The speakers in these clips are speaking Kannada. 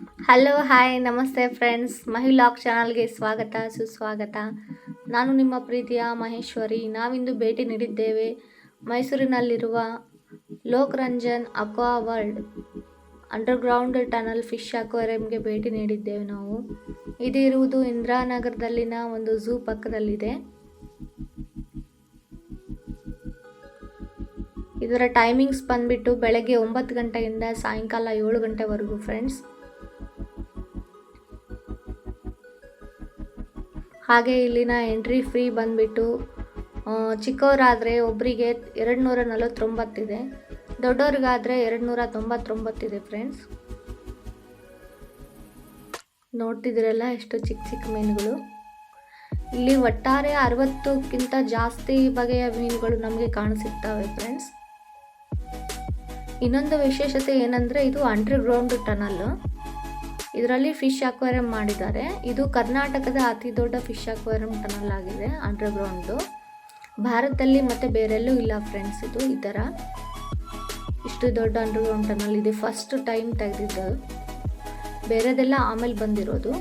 ಹಲೋ ಹಾಯ್ ನಮಸ್ತೆ ಫ್ರೆಂಡ್ಸ್ ಮಹಿಳಾ ಚಾನಲ್ಗೆ ಸ್ವಾಗತ, ಸುಸ್ವಾಗತ. ನಾನು ನಿಮ್ಮ ಪ್ರೀತಿಯ ಮಹೇಶ್ವರಿ. ನಾವಿಂದು ಭೇಟಿ ನೀಡಿದ್ದೇವೆ. ಮೈಸೂರಿನಲ್ಲಿರುವ Lok Ranjan aqua world underground tunnel fish ಅಕ್ವೇರಿಯಂಗೆ ಭೇಟಿ ನೀಡಿದ್ದೇವೆ ನಾವು. ಇದು ಇರುವುದು ಇಂದಿರಾನಗರದಲ್ಲಿನ ಒಂದು ಝೂ ಪಕ್ಕದಲ್ಲಿದೆ. ಇದರ ಟೈಮಿಂಗ್ಸ್ ಬಂದ್ಬಿಟ್ಟು ಬೆಳಗ್ಗೆ ಒಂಬತ್ತು ಗಂಟೆಯಿಂದ ಸಾಯಂಕಾಲ ಏಳು ಗಂಟೆವರೆಗೂ ಫ್ರೆಂಡ್ಸ್ ಹಾಗೆ ಇಲ್ಲಿನ ಎಂಟ್ರಿ ಫ್ರೀ ಬಂದ್ಬಿಟ್ಟು ಚಿಕ್ಕವರಾದರೆ ಒಬ್ಬರಿಗೆ ಎರಡು ನೂರ ನಲವತ್ತೊಂಬತ್ತಿದೆ ದೊಡ್ಡವ್ರಿಗಾದರೆ ಎರಡು ನೂರ ತೊಂಬತ್ತೊಂಬತ್ತಿದೆ ಫ್ರೆಂಡ್ಸ್ ನೋಡ್ತಿದ್ದೀರಲ್ಲ ಎಷ್ಟು ಚಿಕ್ಕ ಚಿಕ್ಕ ಮೀನುಗಳು. ಇಲ್ಲಿ ಒಟ್ಟಾರೆ ಅರವತ್ತಕ್ಕಿಂತ ಜಾಸ್ತಿ ಬಗೆಯ ಮೀನುಗಳು ನಮಗೆ ಕಾಣಸಿಗ್ತವೆ ಫ್ರೆಂಡ್ಸ್ ಇನ್ನೊಂದು ವಿಶೇಷತೆ ಏನಂದರೆ ಇದು ಅಂಡರ್ಗ್ರೌಂಡ್ ಟನಲ್ ಇದರಲ್ಲಿ ಫಿಶ್ ಅಕ್ವೇರಿಯಂ ಮಾಡಿದ್ದಾರೆ. ಇದು ಕರ್ನಾಟಕದ ಅತಿ ದೊಡ್ಡ ಫಿಶ್ ಅಕ್ವೇರಿಯಂ ಟನಲ್ ಆಗಿದೆ, ಅಂಡರ್ಗ್ರೌಂಡು. ಭಾರತದಲ್ಲಿ ಮತ್ತು ಬೇರೆಲ್ಲೂ ಇಲ್ಲ ಫ್ರೆಂಡ್ಸ್ ಇದು, ಈ ಥರ. ಇಷ್ಟು ದೊಡ್ಡ ಅಂಡರ್ಗ್ರೌಂಡ್ ಟನಲ್ ಇದೆ. ಫಸ್ಟ್ ಟೈಮ್ ತೆಗೆದಿದ್ದು. ಬೇರೆದೆಲ್ಲ ಆಮೇಲೆ ಬಂದಿರೋದು.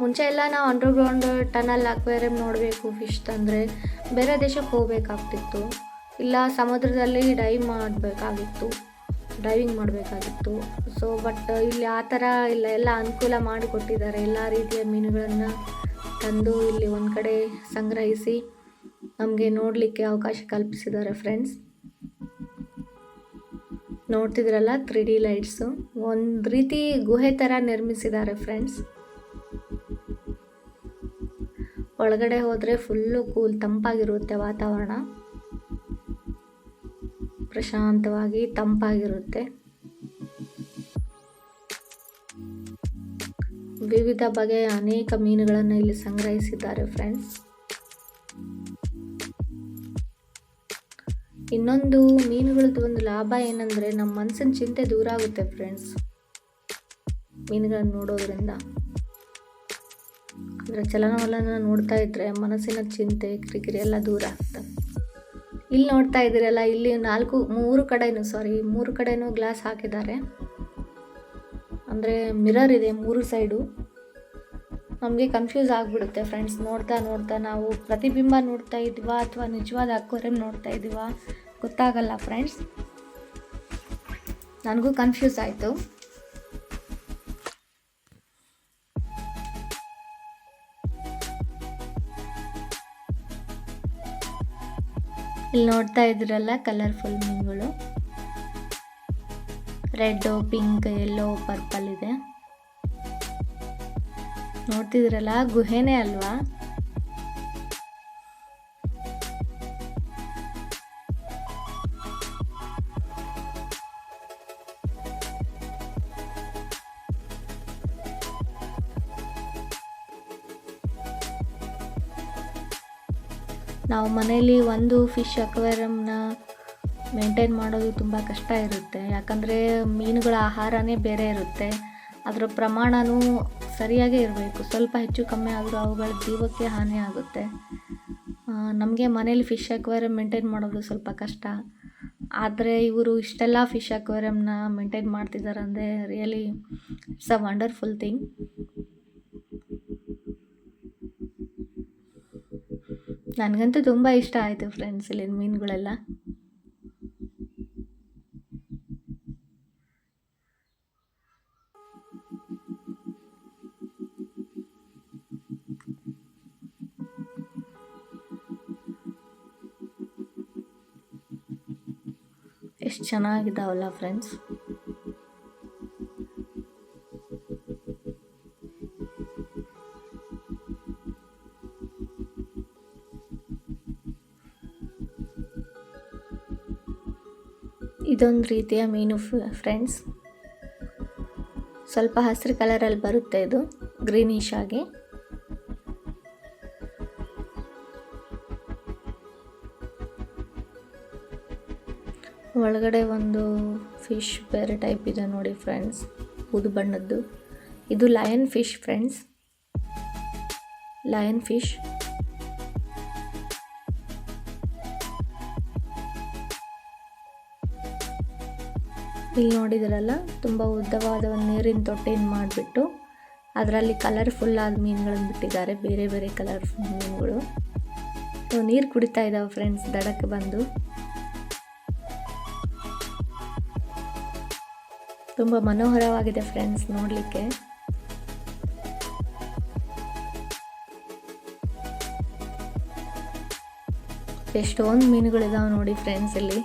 ಮುಂಚೆ ಎಲ್ಲ ನಾವು ಅಂಡರ್ಗ್ರೌಂಡ್ ಟನಲ್ ಅಕ್ವೇರಿಯಂ ನೋಡಬೇಕು ಫಿಶ್ ತಂದರೆ. ಬೇರೆ ದೇಶಕ್ಕೆ ಹೋಗಬೇಕಾಗ್ತಿತ್ತು. ಇಲ್ಲ ಸಮುದ್ರದಲ್ಲಿ ಡೈವ್ ಮಾಡಬೇಕಾಗಿತ್ತು. ಡೈವಿಂಗ್ ಮಾಡಬೇಕಾಗಿತ್ತು. ಸೊ ಬಟ್ ಇಲ್ಲಿ ಆ ಥರ ಇಲ್ಲ. ಎಲ್ಲ ಅನುಕೂಲ ಮಾಡಿಕೊಟ್ಟಿದ್ದಾರೆ. ಎಲ್ಲ ರೀತಿಯ ಮೀನುಗಳನ್ನು ತಂದು ಇಲ್ಲಿ ಒಂದು ಕಡೆ ಸಂಗ್ರಹಿಸಿ ನಮಗೆ ನೋಡಲಿಕ್ಕೆ ಅವಕಾಶ ಕಲ್ಪಿಸಿದ್ದಾರೆ ಫ್ರೆಂಡ್ಸ್ ನೋಡ್ತಿದ್ರಲ್ಲ ತ್ರೀ ಡಿ ಲೈಟ್ಸು ಒಂದು ರೀತಿ ಗುಹೆ ಥರ ನಿರ್ಮಿಸಿದ್ದಾರೆ ಫ್ರೆಂಡ್ಸ್ ಒಳಗಡೆ ಹೋದರೆ ಫುಲ್ಲು ಕೂಲ್ ತಂಪಾಗಿರುತ್ತೆ ವಾತಾವರಣ. ಪ್ರಶಾಂತವಾಗಿ ತಂಪಾಗಿರುತ್ತೆ. ವಿವಿಧ ಬಗೆಯ ಅನೇಕ ಮೀನುಗಳನ್ನು ಇಲ್ಲಿ ಸಂಗ್ರಹಿಸಿದ್ದಾರೆ ಫ್ರೆಂಡ್ಸ್ ಇನ್ನೊಂದು ಮೀನುಗಳದ್ದು ಒಂದು ಲಾಭ ಏನಂದರೆ ನಮ್ಮ ಮನಸ್ಸಿನ ಚಿಂತೆ ದೂರ ಆಗುತ್ತೆ ಫ್ರೆಂಡ್ಸ್ ಮೀನುಗಳನ್ನು ನೋಡೋದ್ರಿಂದ. ಅದರ ಚಲನವಲನ ನೋಡ್ತಾ ಇದ್ರೆ ಮನಸ್ಸಿನ ಚಿಂತೆ, ಕಿರಿಕಿರಿ ಎಲ್ಲ ದೂರ ಆಗ್ತವೆ ಇಲ್ಲಿ ನೋಡ್ತಾ ಇದ್ದೀರಲ್ಲ, ಇಲ್ಲಿ ನಾಲ್ಕು, ಮೂರು ಕಡೆನೂ ಸಾರಿ ಮೂರು ಕಡೆನೂ ಗ್ಲಾಸ್ ಹಾಕಿದ್ದಾರೆ. ಅಂದರೆ ಮಿರರ್ ಇದೆ ಮೂರು ಸೈಡು ನಮಗೆ ಕನ್ಫ್ಯೂಸ್ ಆಗಿಬಿಡುತ್ತೆ ಫ್ರೆಂಡ್ಸ್ ನೋಡ್ತಾ ನೋಡ್ತಾ ನಾವು ಪ್ರತಿಬಿಂಬ ನೋಡ್ತಾ ಇದ್ದೀವಾ ಅಥವಾ ನಿಜವಾದ ಅಕ್ವೇರಿಯಂ ನೋಡ್ತಾ ಇದ್ದೀವಾ ಗೊತ್ತಾಗಲ್ಲ ಫ್ರೆಂಡ್ಸ್ ನನಗೂ ಕನ್ಫ್ಯೂಸ್ ಆಯಿತು. ಇಲ್ಲಿ ನೋಡ್ತಾ ಇದ್ರಲ್ಲ ಕಲರ್ಫುಲ್ ಮೀನುಗಳು. ರೆಡ್ಡು ಪಿಂಕ್ ಎಲ್ಲೋ ಪರ್ಪಲ್ ಇದೆ. ನೋಡ್ತಿದ್ರಲ್ಲ ಗುಹೆನೇ ಅಲ್ವಾ? ನಾವು ಮನೇಲಿ ಒಂದು ಫಿಶ್ ಅಕ್ವೇರಿಯಂನ ಮೇಂಟೈನ್ ಮಾಡೋದು ತುಂಬ ಕಷ್ಟ ಇರುತ್ತೆ. ಯಾಕಂದರೆ ಮೀನುಗಳ ಆಹಾರನೇ ಬೇರೆ ಇರುತ್ತೆ. ಅದರ ಪ್ರಮಾಣವೂ ಸರಿಯಾಗೇ ಇರಬೇಕು. ಸ್ವಲ್ಪ ಹೆಚ್ಚು ಕಮ್ಮಿ ಆದರೂ ಅವುಗಳ ಜೀವಕ್ಕೆ ಹಾನಿ ಆಗುತ್ತೆ. ನಮಗೆ ಮನೇಲಿ ಫಿಶ್ ಅಕ್ವೇರಿಯಂ ಮೇಂಟೈನ್ ಮಾಡೋದು ಸ್ವಲ್ಪ ಕಷ್ಟ. ಆದರೆ ಇವರು ಇಷ್ಟೆಲ್ಲ ಫಿಶ್ ಅಕ್ವೇರಿಯಮ್ನ ಮೇಂಟೈನ್ ಮಾಡ್ತಿದ್ದಾರೆ ಅಂದರೆ really it's a wonderful thing ನನಗಂತೂ ತುಂಬ ಇಷ್ಟ ಆಯಿತು ಫ್ರೆಂಡ್ಸ್ ಇಲ್ಲಿನ ಮೀನುಗಳೆಲ್ಲ. ಎಷ್ಟು ಚೆನ್ನಾಗಿದ್ದಾವಲ್ಲ ಫ್ರೆಂಡ್ಸ್ ಇದೊಂದು ರೀತಿಯ ಮೀನು ಫ್ರೆಂಡ್ಸ್ ಸ್ವಲ್ಪ ಹಸಿರು ಕಲರಲ್ಲಿ ಬರುತ್ತೆ ಇದು ಗ್ರೀನಿಶ್ ಆಗಿ. ಒಳಗಡೆ ಒಂದು ಫಿಶ್ ಬೇರೆ ಟೈಪ್ ಇದೆ ನೋಡಿ ಫ್ರೆಂಡ್ಸ್ ಬೂದು ಬಣ್ಣದ್ದು. ಇದು lion fish friends lion fish ಇಲ್ಲಿ ನೋಡಿದ್ರಲ್ಲ, ತುಂಬ ಉದ್ದವಾದ ಒಂದು ನೀರಿನ ತೊಟ್ಟೆಯನ್ನು ಮಾಡಿಬಿಟ್ಟು, ಅದರಲ್ಲಿ ಕಲರ್ಫುಲ್ ಆದ ಮೀನುಗಳನ್ನು ಬಿಟ್ಟಿದ್ದಾರೆ, ಬೇರೆ ಬೇರೆ ಕಲರ್ಫುಲ್ ಮೀನುಗಳು. ನೀರು ಕುಡಿತಾ ಇದ್ದಾವೆ ಫ್ರೆಂಡ್ಸ್ ದಡಕ್ಕೆ ಬಂದು. ತುಂಬ ಮನೋಹರವಾಗಿದೆ ಫ್ರೆಂಡ್ಸ್ ನೋಡಲಿಕ್ಕೆ. ಎಷ್ಟೊಂದು ಮೀನುಗಳಿದಾವೆ ನೋಡಿ ಫ್ರೆಂಡ್ಸ್ ಇಲ್ಲಿ.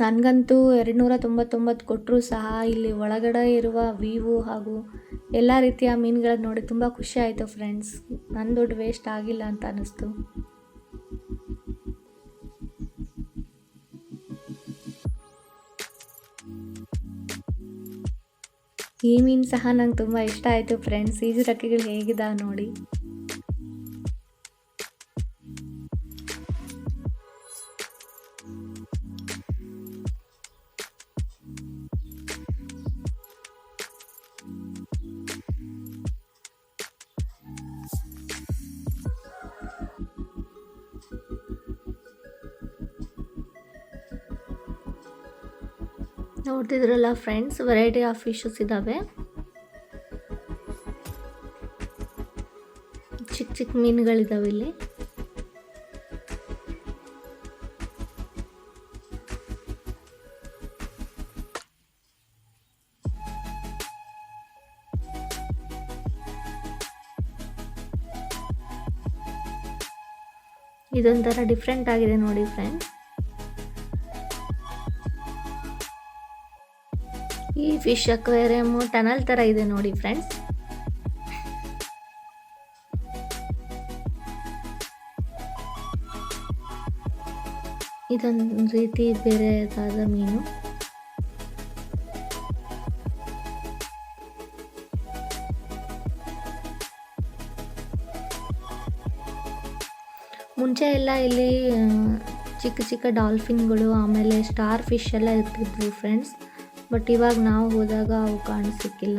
ನನಗಂತೂ ಎರಡು ನೂರ ತೊಂಬತ್ತೊಂಬತ್ತು ಕೊಟ್ಟರೂ ಸಹ ಇಲ್ಲಿ ಒಳಗಡೆ ಇರುವ ವೀವು ಹಾಗೂ ಎಲ್ಲ ರೀತಿಯ ಮೀನುಗಳನ್ನ ನೋಡಿ ತುಂಬ ಖುಷಿ ಆಯಿತು ಫ್ರೆಂಡ್ಸ್. ನನ್ನ ದುಡ್ಡು ವೇಸ್ಟ್ ಆಗಿಲ್ಲ ಅಂತ ಅನ್ನಿಸ್ತು ಈ ಮೀನು ಸಹ ನಂಗೆ ತುಂಬ ಇಷ್ಟ ಆಯಿತು ಫ್ರೆಂಡ್ಸ್. ಈಜು ರೆಕ್ಕೆಗಳು ಹೇಗಿದೆ ನೋಡಿ. ನೋಡ್ತಿದ್ರಲ್ಲ ಫ್ರೆಂಡ್ಸ್ ವೆರೈಟಿ ಆಫ್ ಫಿಶಸ್ ಇದ್ದಾವೆ ಚಿಕ್ಕ ಚಿಕ್ಕ ಮೀನುಗಳಿದ್ದಾವೆ ಇಲ್ಲಿ. ಇದೊಂಥರ ಡಿಫ್ರೆಂಟ್ ಆಗಿದೆ ನೋಡಿ ಫ್ರೆಂಡ್ಸ್ ಈ ಫಿಶ್ ಅಕ್ವೇರಿಯಮ್ ಟನಲ್ ತರ ಇದೆ ನೋಡಿ ಫ್ರೆಂಡ್ಸ್ ಇದೊಂದು ರೀತಿ ಬೇರೆದಾದ ಮೀನು. ಮುಂಚೆ ಎಲ್ಲ ಇಲ್ಲಿ ಚಿಕ್ಕ ಚಿಕ್ಕ ಡಾಲ್ಫಿನ್ಗಳು ಆಮೇಲೆ ಸ್ಟಾರ್ ಫಿಶ್ ಎಲ್ಲ ಇರ್ತಿದ್ವು ಫ್ರೆಂಡ್ಸ್ ಬಟ್ ಇವಾಗ ನಾವು ಹೋದಾಗ ಅವು ಕಾಣಿಸಿಕ್ಕಿಲ್ಲ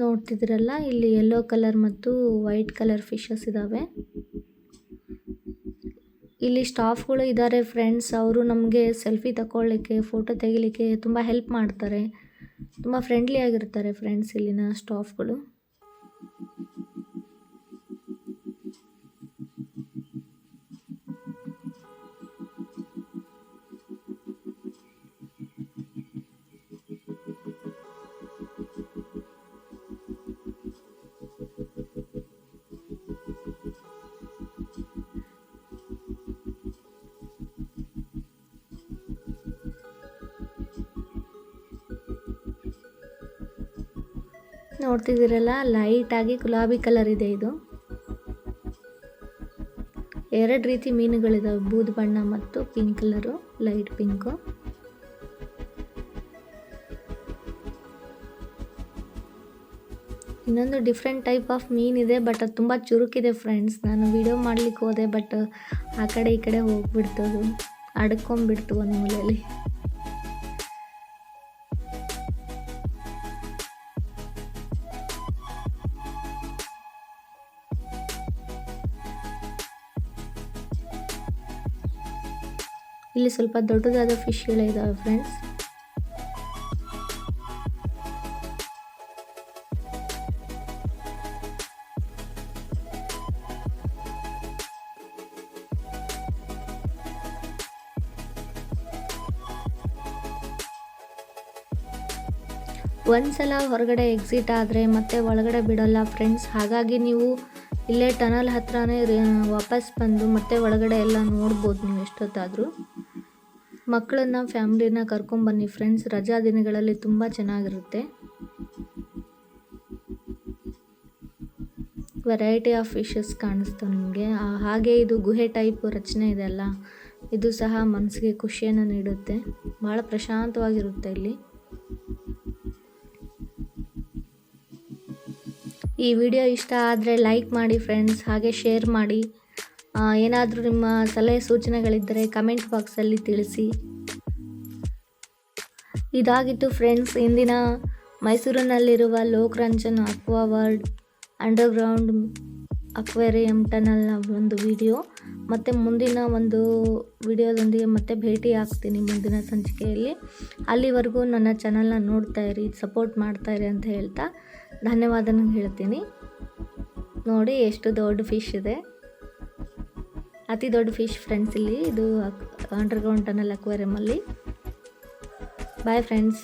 ನೋಡ್ತಿದ್ರಲ್ಲ, ಇಲ್ಲಿ ಯೆಲ್ಲೋ ಕಲರ್ ಮತ್ತು ವೈಟ್ ಕಲರ್ ಫಿಶಸ್ ಇದ್ದಾವೆ ಇಲ್ಲಿ ಸ್ಟಾಫ್ಗಳು ಇದ್ದಾರೆ ಫ್ರೆಂಡ್ಸ್ ಅವರು ನಮಗೆ ಸೆಲ್ಫಿ ತಗೊಳ್ಳಿಕ್ಕೆ ಫೋಟೋ ತೆಗಿಲಿಕ್ಕೆ ತುಂಬ ಹೆಲ್ಪ್ ಮಾಡ್ತಾರೆ. ತುಂಬ ಫ್ರೆಂಡ್ಲಿ ಆಗಿರ್ತಾರೆ ಫ್ರೆಂಡ್ಸ್ ಇಲ್ಲಿನ ಸ್ಟಾಫ್ಗಳು ನೋಡ್ತಿದ್ದೀರಲ್ಲ, ಲೈಟಾಗಿ ಗುಲಾಬಿ ಕಲರ್ ಇದೆ ಇದು. ಎರಡು ರೀತಿ ಮೀನುಗಳಿದಾವೆ, ಬೂದು ಬಣ್ಣ ಮತ್ತು ಪಿಂಕ್ ಕಲರು, ಲೈಟ್ ಪಿಂಕು. ಇನ್ನೊಂದು ಡಿಫ್ರೆಂಟ್ ಟೈಪ್ ಆಫ್ ಮೀನಿದೆ ಬಟ್ ಅದು ತುಂಬ ಚುರುಕಿದೆ ಫ್ರೆಂಡ್ಸ್. ನಾನು ವಿಡಿಯೋ ಮಾಡ್ಲಿಕ್ಕೆ ಹೋದೆ, ಬಟ್ ಆ ಕಡೆ ಈ ಕಡೆ ಹೋಗ್ಬಿಡ್ತು ಅದು. ಅಡ್ಕೊಂಬಿಡ್ತು ಒಂದು ಮೂಲೆಯಲ್ಲಿ. ಇಲ್ಲಿ ಸ್ವಲ್ಪ ದೊಡ್ಡದಾದ ಫಿಶ್ ಇದಾವೆ ಫ್ರೆಂಡ್ಸ್ ಒಂದ್ಸಲ ಹೊರಗಡೆ ಎಕ್ಸಿಟ್ ಆದರೆ ಮತ್ತೆ ಒಳಗಡೆ ಬಿಡೋಲ್ಲ ಫ್ರೆಂಡ್ಸ್ ಹಾಗಾಗಿ ನೀವು ಇಲ್ಲೇ ಟನಲ್ ಹತ್ರನೇ ವಾಪಸ್ ಬಂದು ಮತ್ತೆ ಒಳಗಡೆ ಎಲ್ಲ ನೋಡ್ಬೋದು ನೀವು ಎಷ್ಟೊತ್ತಾದರೂ. ಮಕ್ಕಳನ್ನ ಫ್ಯಾಮ್ಲಿನ ಕರ್ಕೊಂಬನ್ನಿ ಫ್ರೆಂಡ್ಸ್. ರಜಾ ದಿನಗಳಲ್ಲಿ ತುಂಬ ಚೆನ್ನಾಗಿರುತ್ತೆ. ವೆರೈಟಿ ಆಫ್ ಫಿಶಸ್ ಕಾಣಿಸ್ತು ನಿಮಗೆ. ಹಾಗೆ ಇದು ಗುಹೆ ಟೈಪ್ ರಚನೆ ಇದೆ ಅಲ್ಲ? ಇದು ಸಹ ಮನಸ್ಸಿಗೆ ಖುಷಿಯನ್ನು ನೀಡುತ್ತೆ. ಭಾಳ ಪ್ರಶಾಂತವಾಗಿರುತ್ತೆ ಇಲ್ಲಿ. ಈ ವಿಡಿಯೋ ಇಷ್ಟ ಆದರೆ ಲೈಕ್ ಮಾಡಿ ಫ್ರೆಂಡ್ಸ್ ಹಾಗೆ ಶೇರ್ ಮಾಡಿ. ಏನಾದರೂ ನಿಮ್ಮ ಸಲಹೆ ಸೂಚನೆಗಳಿದ್ದರೆ ಕಮೆಂಟ್ ಬಾಕ್ಸಲ್ಲಿ ತಿಳಿಸಿ. ಇದಾಗಿತ್ತು ಫ್ರೆಂಡ್ಸ್ ಇಂದಿನ ಮೈಸೂರಿನಲ್ಲಿರುವ Lokranjan aqua world underground aquarium ಟನಲ್ನ ಒಂದು ವಿಡಿಯೋ ಮತ್ತು ಮುಂದಿನ ಒಂದು ವಿಡಿಯೋದೊಂದಿಗೆ ಮತ್ತೆ ಭೇಟಿ ಆಗ್ತೀನಿ ಮುಂದಿನ ಸಂಚಿಕೆಯಲ್ಲಿ. ಅಲ್ಲಿವರೆಗೂ ನನ್ನ ಚಾನಲ್ನ ನೋಡ್ತಾ ಇರಿ ಸಪೋರ್ಟ್ ಮಾಡ್ತಾ ಇರಿ ಅಂತ ಹೇಳ್ತಾ ಧನ್ಯವಾದನ ಹೇಳ್ತೀನಿ. ನೋಡಿ, ಎಷ್ಟು ದೊಡ್ಡ ಫಿಶ್ ಇದೆ. ಅತಿ ದೊಡ್ಡ ಫಿಶ್ ಫ್ರೆಂಡ್ಸ್ ಇಲ್ಲಿ. ಇದು ಅಂಡರ್ಗ್ರೌಂಡ್ ಟನಲ್ ಅಕ್ವೇರಿಯಮಲ್ಲಿ ಬಾಯ್ ಫ್ರೆಂಡ್ಸ್